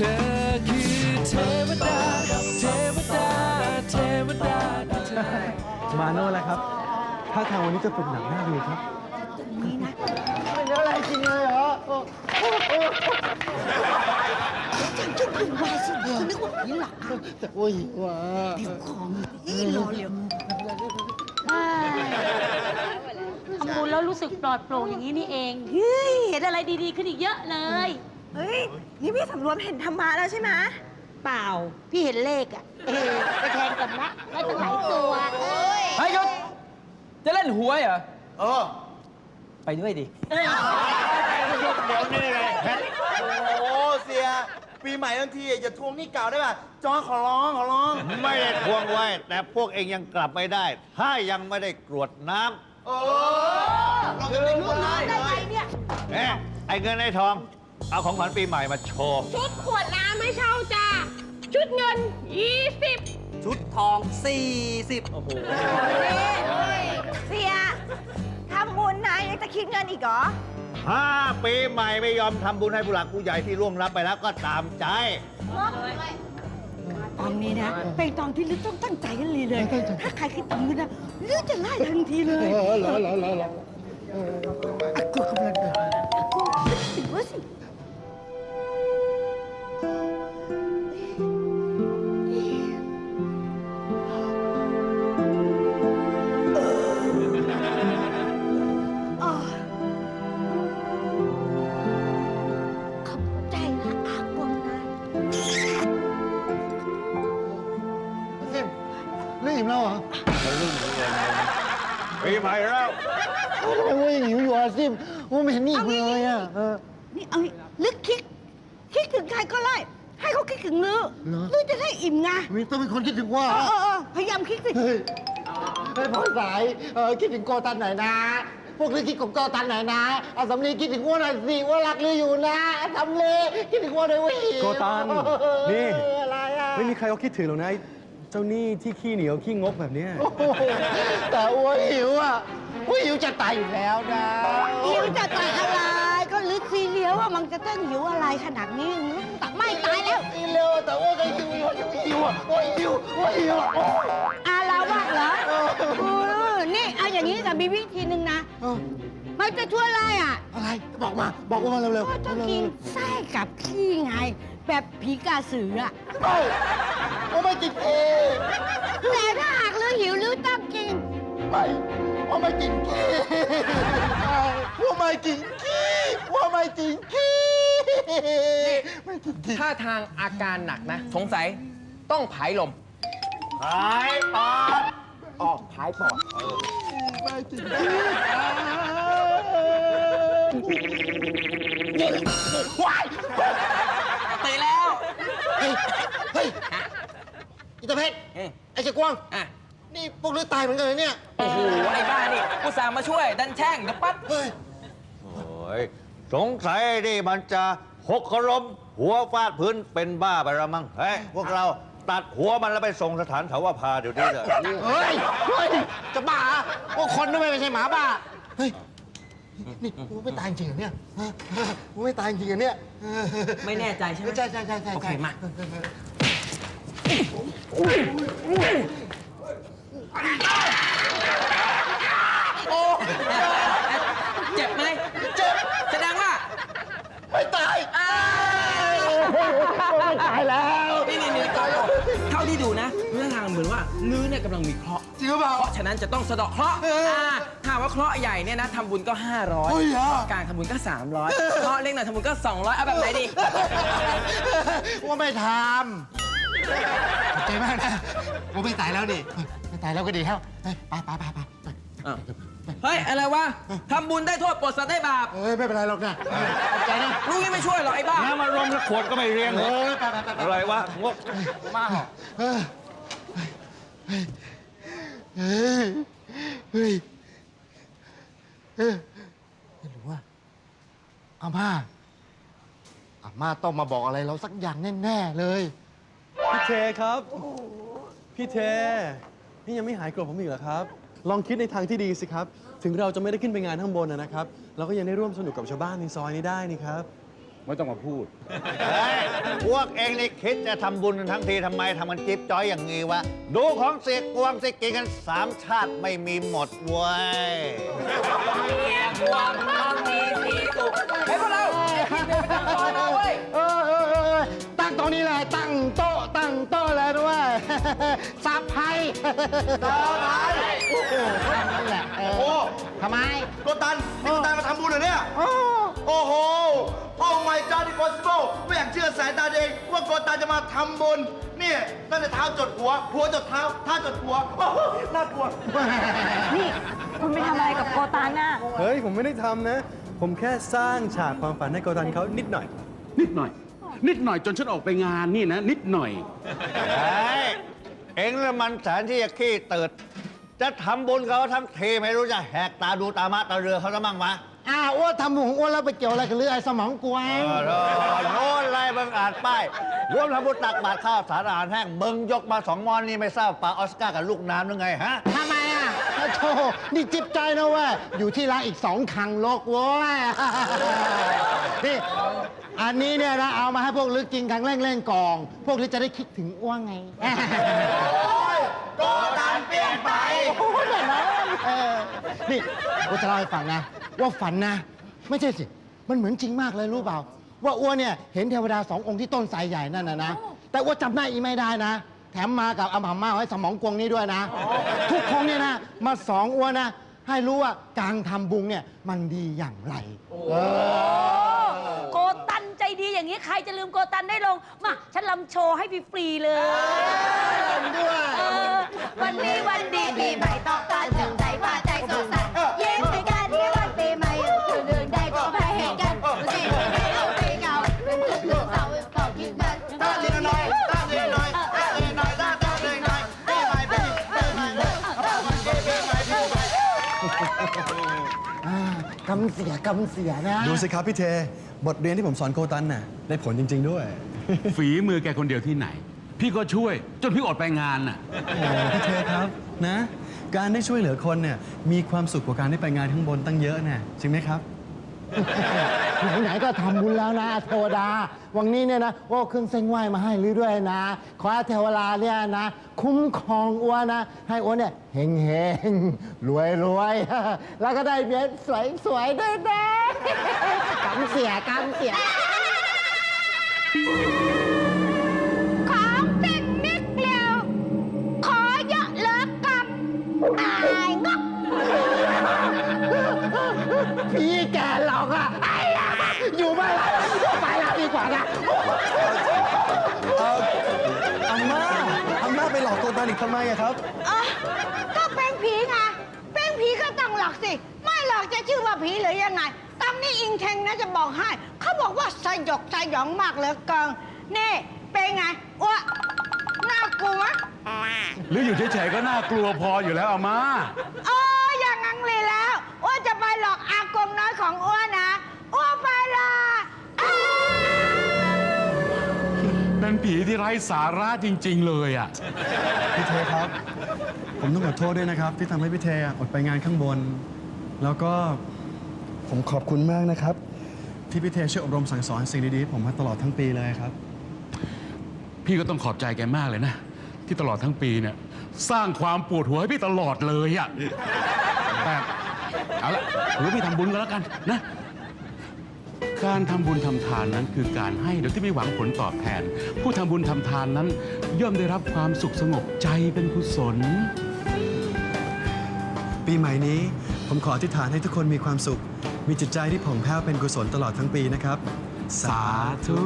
ธอคือเทวดา เทวดา เทวดาที่เธอ มาโน่แล้วครับท่าทางวันนี้จะเป็นหนังหน้าดูครับเป็นอะไรจริงเลยเหรอจุดหนึ่งวายสิเขานึกว่าผีหลักแต่โอ้ยว่ะเดี๋ยวของอีรอเร็วทำบุญแล้วรู้สึกปลอดโปร่งอย่างนี้นี่เองเฮ้ยเห็นอะไรดีๆขึ้นอีกเยอะเลย เฮ้ย นี่พี่สำรวมเห็นธรรมะแล้วใช่ไหมเปล่า พี่เห็นเลขอะ เออไปแทนกันนะได้ตั้งหลายตัวเอ้ยเฮ้ยหยุดจะเล่นหวยเหรอ เออ ไปด้วยดิ เดี๋ยวนี่ไงแพทโอ้เสีย ปีใหม่ทั้งทีอย่าทวงหนี่เก่าได้ป่ะจอขอร้องขอร้อง ไม่ได้ทวงไว้ แต่พวกเองยังกลับไม่ได้ ถ้ายังไม่ได้กรวดน้โอ้เราจะได้รู้ได้เลยำเอ๊ะไอ้เงินไอ้ทอง เอาของขวัญปีใหม่มาโชว์ ชุดขวดน้ำไม่เช่าจ้า ชุดเงิน 20ชุดทอง 40 โอ้โห เสียทำบุญนะยังจะคิดเงินอีกเหรอถ้าปีใหม่ไม่ยอมทำบุญให้ผู้หลักผู้ใหญ่ที่ล่วงลับไปแล้วก็ตามใจ ตอนนี้นะเป็นตอนที่ลึกต้องตั้งใจกันเลยเลย ถ้าใครคิดถึงนะลึกจะไล่ทันทีเลย เออเหรอเหรอเหรอเหรออากูกำลังเดินอา แล้วเหรอปีใหม่แล้วโอ้ทำไมว่ายังหิวอยู่อะซิมโอ้ไม่เห็นนี่อีกเลยอะเออ นี่เอางี้ลึกคิด คิดถึงใครก็ไล่ให้เขาคิดถึงลือเหรอ ลือจะได้อิ่มไงมีต้องเป็นคนคิดถึงว่า เออเออเออพยายามคิดสิเฮ้ยเฮ้ยพอสายเออคิดถึงโกตันไหนอยนะ พวกลือคิดของโกตันไหนอยนะอาสำลีคิดถึงว่าหน่อยสิว่ารักลืออยู่นะอาสำลีคิดถึงว่าด้วยว่าหิวโกตันนี่ อะไรอะไม่มีใครเขาคิดถึงหรอกนะไอ้ เจ้าหนี้ที่ขี้เหนียวขี้งกแบบเนี้ยโอ้โหแต่อ้วนหิวอะอ้วนหิวจะตายอยู่แล้วนะหิวจะตายอะไรก็ลึกซีเรียสว่ามันจะต้องหิวอะไรขนาดนี้แต่ไม่ตายแล้วกินเร็วแต่อ้วนก็หิวหิวหิวหิวอะอ้วนหิวอ้วนหิวอะอาลาวะเหรอเออนี่เอาอย่างนี้กับมีวิธีหนึ่งนะเออมันจะช่วยอะไรอะ อะไรบอกมา บอกว่ามาเร็วก็ๆต้องกินไส้กับขี้ไง แบบผีกาสืออะ เอ้าว่าไม่กินเองแต่ถ้าหากลือหิวลือต้องกิน ไม่ว่าไม่กินขี้ว่าไม่กินขี้ว่าไม่กินขี้ไม่กินขี้ถ้าทางอาการหนักนะ สงสัยต้องผายลมหายปอดออกผายปอดไม่กินขี้ว้าย ตื่นแล้ว เฮ้ยเฮ้ยอิ ตาเพชรเอ๊ะไอ้เจ้ากวางอะนี่พวกลือตายเหมือนกันเลยเนี่ยโอ้โหไอ้บ้านี่อุตส่าห์มาช่วย ดันแช่งเดี๋ยวปั๊บเฮ้ยโอ้ยสงสัยไอ้นี่มันจะหกขลมหัวฟาดพื้นเป็นบ้าไปแล้วมั้งเฮ้ยพวกเราตัดหัวมันแล้วไปส่งสถานเถาวพาเดี๋ยวนี้เลยเฮ้ยเฮ้ยจะบ้าเหรอพวกคนด้วยไม่ใช่หมาบ้าเฮ้ยนี่กูไม่ตายจริงเหรอเนี่ยฮะกูไม่ตายจริงเหรอเนี่ยไม่แน่ใจใช่ไหมใช่ใช่ใช่ใช่โอเคมา โอ้เจ็บไหมเจ็บแสดงว่าไม่ตายไม่ตายแล้ว นี่นี่นี่เท่าที่ดูนะเรื่องทางเหมือนว่าลื้อเนี่ยกำลังมีเคราะห์จริงหรือเปล่า เพราะฉะนั้นจะต้องสะเดาะเคราะห์อ่าถ้าว่าเคราะห์ใหญ่เนี่ยนะทำบุญก็เฮ้ย500อะกลางทำบุญก็ 300เคราะห์เล็กหน่อยทำบุญก็ 200 เอาแบบไหนดี ว่าไม่ทำ ขอบใจมากนะว่าไม่ตายแล้วนี่ไม่ตายแล้วก็ดีแล้วเฮ้ยไปไปไปไปไปอ้าวเฮ้ย อะไรวะทำบุญได้โทษปลดสัตว์ได้บาปเอ้ยไม่เป็นไรหรอกนะขอบใจนะลูกยังไม่ช่วยหรอกไอ้บ้า น้ำมันลมแล้วขวดก็ไม่เรียง เออไปไปไปไปอะไรวะงกมาเหรอเออเฮ้ยเฮ้ยเฮ้ยเฮ้ยไม่รู้ว่าอาม่าอาม่าต้องมาบอกอะไรเราสักอย่างแน่ ๆ เลยพี่ เทครับ พี่เท นี่ยังไม่หายโกรธผมอีกเหรอครับ ลองคิดในทางที่ดีสิครับ ถึงเราจะไม่ได้ขึ้นไปงานข้างบนนะนะครับ เราก็ยังได้ร่วมสนุกกับชาวบ้านในซอยนี้ได้นี่ครับมไม่ต้องมาพูด เฮ้ยพวกเองนี่คิดจะทำบุญกันทั้งทีทำไมทำกันจิ๊บจ้อยอย่างงี้วะ ดูของเสียกวงสิกินกันสามชาติไม่มีหมดเว้ยเอ บไพ่ซับไพ่โอ้โหนั่นแหละเออโอ้ ทำไม โกตันนี่โกตันมาทำบุญเหรอเนี่ย โอ้ โอ้โห โอ้ my god impossible ไม่อยากเชื่อสายตาตัวเองว่าโกตันจะมาทำบุญเนี่ยตั้งแต่เท้าจดหัว หัวจดเท้าเท้าจดหัว โอ้โหน่ากลัว นี่ คุณไปทำอะไรกับโกตานน่ะ เฮ้ย ผมไม่ได้ทำนะ ผมแค่สร้างฉากความฝันให้โกตันเขานิดหน่อย นิดหน่อย นิดหน่อยจนฉันออกไปงานนี่นะ นิดหน่อย เฮ้ย เองน่ะมันแสนที่จะขี้เติด จะทำบุญเขาทั้งทีไม่รู้จะแหกตาดูตามาตาเรือเขาจะมั่งวะอ้าวอ้วนทำบุญของอ้วนแล้วไปเกี่ยวอะไรกับเรือไอ้สมองกวาง เออโน่นไรบังอาจป้ายรวมทำบุญตักบาตรข้าวสารอาหารแห้งมึงยกมาสองมอนนี่ไม่ทราบปลาออสการ์กับลูกน้ำหรือไงฮะ ทำ ไมอะโธ่นี่จิบใจนะเว้ยอยู่ที่ร้านอีกสองคังโลกเว้ยนี่อันนี้เนี่ยนะเอามาให้พวกลึกกินครั้งเล่งเล่งกอง พวกลึกจะได้คิดถึงอ้วงไงโกตันเปลี่ยนไปโอ้ยแบบนั้นเออนี่อ้วนจะเล่าให้ฟังนะ ว่าฝันนะ ไม่ใช่สิ มันเหมือนจริงมากเลยรู้เปล่า ว่าอ้วนเนี่ยเห็นเทวดาสององค์ที่ต้นไทรใหญ่นั่นนะนะ แต่อ้วนจำหน้าอีไม่ได้นะ แถมมากับอาหม่าม่าไว้สมองกวงนี้ด้วยนะ ทุกคนเนี่ยนะ มาสองอ้วนนะ ให้รู้ว่าการทำบุญเนี่ยมันดีอย่างไรเออโกตันใจดีอย่างนี้ใครจะลืมโกตันได้ลง มา ฉันลำโชว์ให้ฟรีๆเลยด้วยเออวันนี้วันดีปีใหม่ต้องการถึงำเสียกำเสียนะ ดูสิครับพี่เท บทเรียนที่ผมสอนโกตันน่ะได้ผลจริง ๆ ด้วย ฝีมือแกคนเดียวที่ไหน พี่ก็ช่วย จนพี่อดไปงานน่ะ โอ้พี่เทครับนะ การได้ช่วยเหลือคนเนี่ยมีความสุขกว่าการได้ไปงานข้างบนตั้งเยอะน่ะจริงไหมครับ ไหนๆก็ทำบุญแล้วนะเทวดา วันนี้เนี่ยนะว่าเครื่องเส้นไหว้มาให้ลือด้วยนะ ขอให้เทวดาเนี่ยนะ คุ้มครองอ้วนนะ ให้อ้วนเนี่ยเฮงเฮงรวยรวยๆแล้วก็ได้เมียสวยสวยๆด้วยนะกำเสียกำเสีย ของเต็งนิดเดียว ขอเยอะเหลือกับอายงก พี่แกหลอกอะไอ้ยะ อยู่ไม่ได้แล้วไปแล้วดีกว่านะอาม่าอาม่าไปหลอกโกตันอีกทำไมอะครับอะก็เป็นผีไง เป็นผีก็ต้องหลอกสิ ไม่หลอกจะชื่อว่าผีหรือยังไงตามนี้อิงเทงนะจะบอกให้ เขาบอกว่าสยกสยองมากเหลือเกินนี่เป็นไงอ้วน่ากลัว หรืออยู่เฉยๆก็น่ากลัวพออยู่แล้วอาม่า เอออย่างงั้นเลยแล้วอ้วนจะไปหลอกอากงน้อยของอ้วนนะ ผีที่ไร้สาระจริง ๆ เลยอะ พี่เทครับ ผมต้องขอโทษด้วยนะครับที่ทำให้พี่เทอะอดไปงานข้างบน แล้วก็ผมขอบคุณมากนะครับ ที่พี่เทช่วยอบรมสั่งสอนสิ่งดีๆให้ผมมาตลอดทั้งปีเลยครับ พี่ก็ต้องขอบใจแกมากเลยนะ ที่ตลอดทั้งปีเนี่ย สร้างความปวดหัวให้พี่ตลอดเลยอะแต่เอาละถือว่าพี่ทำบุญก็แล้วกันนะ การทำบุญทำทานนั้นคือการให้โดยที่ไม่หวังผลตอบแทน ผู้ทำบุญทำทานนั้น ย่อมได้รับความสุขสงบใจเป็นกุศล ปีใหม่นี้ ผมขออธิษฐานให้ทุกคนมีความสุข มีจิตใจที่ผ่องแผ้วเป็นกุศลตลอดทั้งปีนะครับ สาธุ